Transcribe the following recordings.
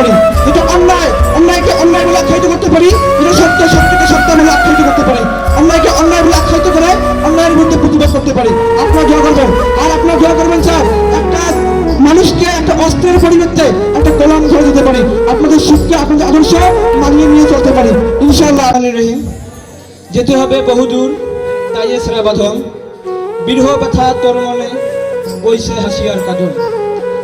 পারি। যেটা অন্যায় অন্যায়কে অন্যায় বলে আখ্যায়িত করতে পারি যেটা সত্য সত্যকে সত্য বলে আখ্যায়িত করতে পারি, অন্যায়কে অন্যায় বলে আখ্যায়িত করে অন্যায়ের বিরুদ্ধে প্রতিবাদ করতে পারি, আপনারা দোয়া করবেন। আর আপনারা দোয়া করবেন, স্যার, একটা মানুষকে একটা অস্ত্রের পরিবর্তে একটা কলম ধরে দিতে পারি। আপনাদের সুখকে আপনাদের আদর্শ মানিয়ে নিয়ে চলতে পারি। ইনশাআল্লাহ আলী রহিম, যেতে হবে বহুদূর, তাই এ সেরা বাঁধন। বিরহ ব্যথা তোর মনে বইছে হাসিয়ার কাজল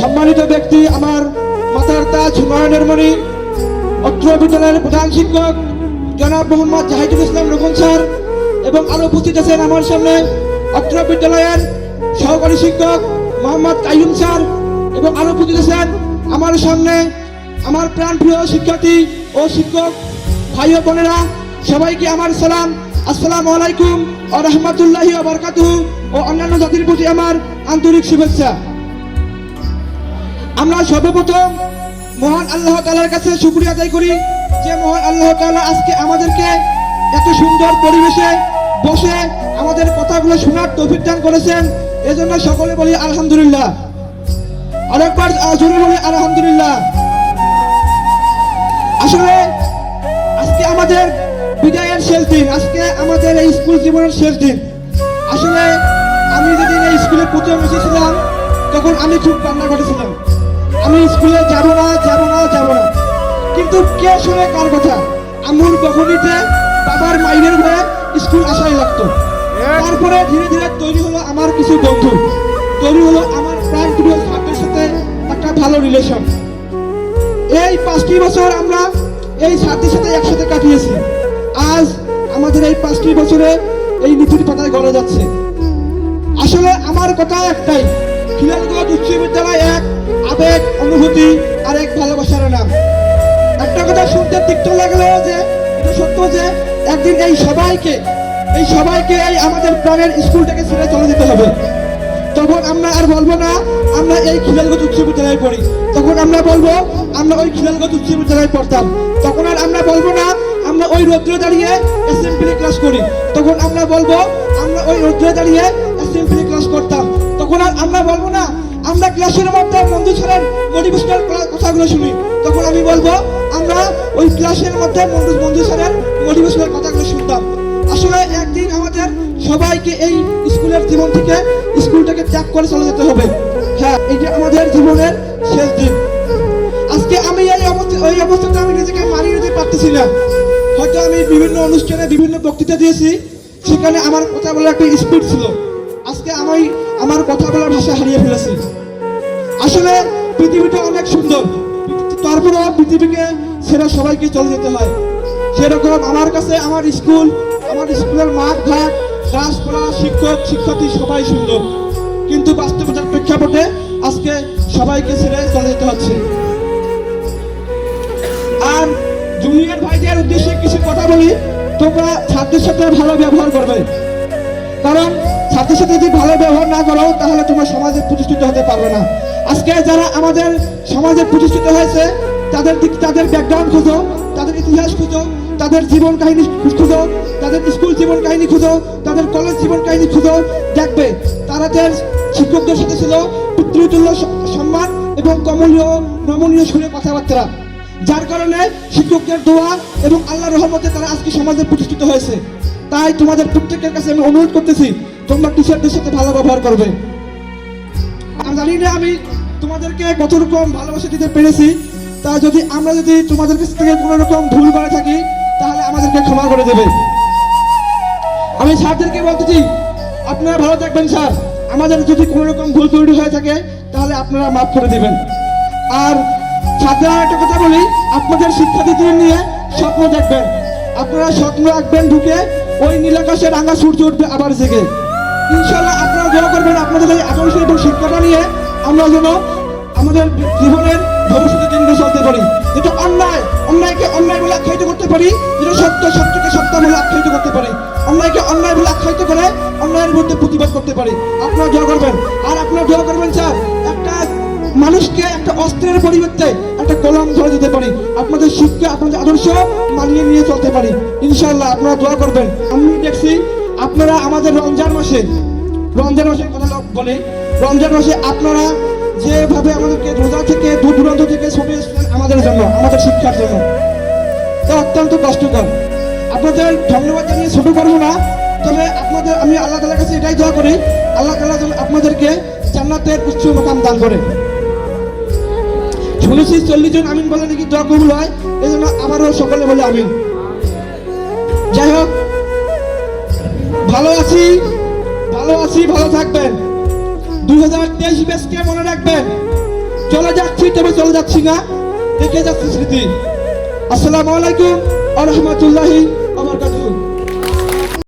সম্মানিত ব্যক্তি আমার মাতার তাজ নয়নের মণি, অত্র বিদ্যালয়ের প্রধান শিক্ষক, জনাব মোহাম্মদ জাহিদুল ইসলাম রোকন স্যার, এবং আরও উপস্থিত আছেন আমার সামনে অত্র বিদ্যালয়ের সহকারী শিক্ষক মোহাম্মদ কাইয়ুম স্যার, এবং আরও উপস্থিত আছেন আমার সামনে আমার প্রাণপ্রিয় শিক্ষার্থী ও শিক্ষক ভাই ও বোনেরা, সবাইকে আমার সালাম, আসসালামু আলাইকুম ও রহমতুল্লাহি ও বরকাতুহু ও অন্যান্য জাতির প্রতি আমার আন্তরিক শুভেচ্ছা। আমরা সর্বপ্রথম মহান আল্লাহ তাআলার কাছে শুকরিয়া আদায় করি যে মহান আল্লাহ তাআলা আজকে আমাদেরকে এত সুন্দর পরিবেশে বসে আমাদের কথাগুলো শোনার তৌফিক দান করেছেন। এজন্য সকলে বলি আলহামদুলিল্লাহ। আরেকবার জোরে বলি আলহামদুলিল্লাহ। আসলে আজকে আমাদের বিদায়ের শেষ দিন, আজকে আমাদের এই স্কুল জীবনের শেষ দিন। আসলে আমি যেদিন এই স্কুলে প্রথম এসেছিলাম, তখন আমি খুব কান্না করেছিলাম আমি স্কুলে যাব না যাব না যাব না। কিন্তু কে শুনে কার কথা? আম্মুর বখনিতে বাবার মাইনের হয়ে স্কুল আসাই লাগতো। তারপরে ধীরে ধীরে তৈরি হলো আমার কিছু বন্ধু। তৈরি হলো আমার প্রিয় ছাত্রের সাথে একটা ভালো রিলেশন এই পাঁচটি বছর আমরা এই ছাত্রের সাথে একসাথে কাটিয়েছি। আজ আমাদের এই পাঁচটি বছরে এই নীতির পাতায় গড়ে যাচ্ছে। আসলে আমার কথা একটাই খিলালগঞ্জ উচ্চ বিদ্যালয় এক, আবেগ, অনুভূতি আর এক ভালোবাসার নাম। একটা কথা শুনতে তিক্ত লাগল যে, এটা সত্য যে, একদিন এই সবাইকে এই সবাইকে এই আমাদের প্রাণের স্কুলটাকে ছেড়ে চলে যেতে হবে। তখন আমরা আর বলব না, আমরা এই খিলালগঞ্জ উচ্চ বিদ্যালয়ে পড়ি। তখন আমরা বলব, আমরা ওই খিলালগঞ্জ উচ্চ বিদ্যালয়ে পড়তাম। তখন আর আমরা বলব না, আমরা ওই রৌদ্রে দাঁড়িয়ে অ্যাসেম্বলি ক্লাস করি। তখন আমরা বলব, আমরা ওই রৌদ্রে দাঁড়িয়ে অ্যাসেম্বলি ক্লাস করতাম। আমরা বলব না। আমরা ক্লাসের মধ্যে বন্ধু ছাড়েন মোটিভেশনাল কথাগুলো শুনি। তখন আমি বলব, আমরা ওই ক্লাসের মধ্যে বন্ধু বন্ধু ছাড়েন মোটিভেশনাল কথাগুলো শুনতাম। আসলে একদিন আমাদের সবাইকে এই স্কুলের জীবন থেকে স্কুলটাকে ত্যাগ করে চলে যেতে হবে। হ্যাঁ এটা আমাদের জীবনের শেষ দিন। আজকে আমি এই অবস্থা ওই অবস্থাতে আমি নিজেকে মানিয়ে নিতে পারতেছি না। হয়তো আমি বিভিন্ন অনুষ্ঠানে বিভিন্ন বক্তৃতা দিয়েছি। সেখানে আমার কথা বলার একটা স্পিড ছিল। আজকে আমি আমার কথা বলার ভাষা হারিয়ে ফেলেছি। আসলে পৃথিবীটা অনেক সুন্দর। তারপরেও পৃথিবীকে সেটা সবাইকে চলে যেতে হয়। সেরকম আমার কাছে আমার স্কুল, আমার স্কুলের মাঠ, ঘাট গাছপালা শিক্ষক, শিক্ষার্থী সবাই সুন্দর। কিন্তু বাস্তবতার প্রেক্ষাপটে আজকে সবাইকে ছেড়ে চলে যেতে হচ্ছে। আর জুনিয়র ভাইদের উদ্দেশ্যে কিছু কথা বলি। তোমরা ছাত্রের সাথে ভালো ব্যবহার করবে। কারণ সাথে সাথে যদি ভালো ব্যবহার না করো তাহলে তোমরা সমাজে প্রতিষ্ঠিত হতে পারবে না। আজকে যারা আমাদের সমাজে প্রতিষ্ঠিত হয়েছে, তাদের দিক তাদের ব্যাকগ্রাউন্ড খুঁজো, তাদের ইতিহাস খুঁজো, তাদের জীবন কাহিনী খুঁজো, তাদের স্কুল জীবন কাহিনী খুঁজো, তাদের কলেজ জীবন কাহিনী খুঁজো, দেখবে তাদের শিক্ষকদের সাথে ছিল, পিতৃতুল্য সম্মান এবং কমনীয়, নমনীয় সুরে কথাবার্তা। যার কারণে শিক্ষকদের দোয়া এবং আল্লাহ রহমতে তারা আজকে সমাজে প্রতিষ্ঠিত হয়েছে। তাই তোমাদের প্রত্যেকের কাছে আমি অনুরোধ করতেছি, তোমরা টিচারদের সাথে ভালো ব্যবহার করবে। আমি জানি না আমি তোমাদেরকে কত রকম ভালোবাসা দিতে পেরেছি, তা যদি আমরা যদি তোমাদের কাছ থেকে কোনো রকম ভুল করে থাকি, তাহলে আমাদেরকে ক্ষমা করে দেবে। আমি স্যারদেরকে বলতেছি, আপনারা ভালো থাকবেন স্যার। আমাদের যদি কোনো রকম ভুল ত্রুটি হয়ে থাকে, তাহলে আপনারা মাফ করে দেবেন। আর ছাত্ররা একটা কথা বলি, আপনাদের শিক্ষার্থীদের নিয়ে স্বপ্ন দেখবেন। আপনারা স্বপ্ন রাখবেন ঢুকে ওই নীলাকাশে রাঙা সূর্য উঠবে, আবার জেগে। ইনশাল্লাহ আপনারা দোয়া করবেন, আপনাদের এই আকাঙ্ক্ষা এবং শিক্ষাটা নিয়ে আমরা যেন আমাদের জীবনের ভবিষ্যতের দিনগুলো চলতে পারি। যেটা অন্যায়, অন্যায়কে অন্যায় বলে আখ্যায়িত করতে পারি, যেটা সত্য, সত্যকে সত্য বলে আখ্যায়িত করতে পারি। অন্যায়কে অন্যায় বলে আখ্যায়িত করে অন্যায়ের বিরুদ্ধে প্রতিবাদ করতে পারি। আপনারা দোয়া করবেন। আর আপনারা দোয়া করবেন, স্যার, একটা মানুষকে একটা অস্ত্রের পরিবর্তে কলম ধরে যেতে পারি। আপনাদের শিক্ষা আপনাদের আদর্শ মানিয়ে নিয়ে চলতে পারি। ইনশাল্লাহ আপনারা দোয়া করবেন। আমি দেখছি আপনারা আমাদের রমজান মাসে, রমজান মাসের কথা বলে। রমজান মাসে আপনারা যেভাবে আমাদেরকে রোজা থেকে দূর দূরান্ত থেকে এসেছেন আমাদের জন্য, আমাদের শিক্ষার জন্য, তা অত্যন্ত কষ্টকর। আপনাদের ধন্যবাদ জানিয়ে ছোট করব না, তবে আপনাদের আমি আল্লাহ তালার কাছে এটাই দোয়া করি। আল্লাহ তালা আপনাদেরকে জান্নাতের উচ্চ মোকাম দান করে। শুনেছি চল্লিশ জন আমিন বলে নাকি দোয়া কবুল হয়? এই জন্য আবারও সকলে বলে আমিন। যাই হোক, ভালো আছি ভালো আছি, ভালো থাকবেন। দুই হাজার তেইশ ব্যাচকে মনে রাখবেন, চলে যাচ্ছি, তবে চলে যাচ্ছি না, দেখে যাচ্ছি স্মৃতি। আসসালামু আলাইকুম আ রহমতুল্লাহি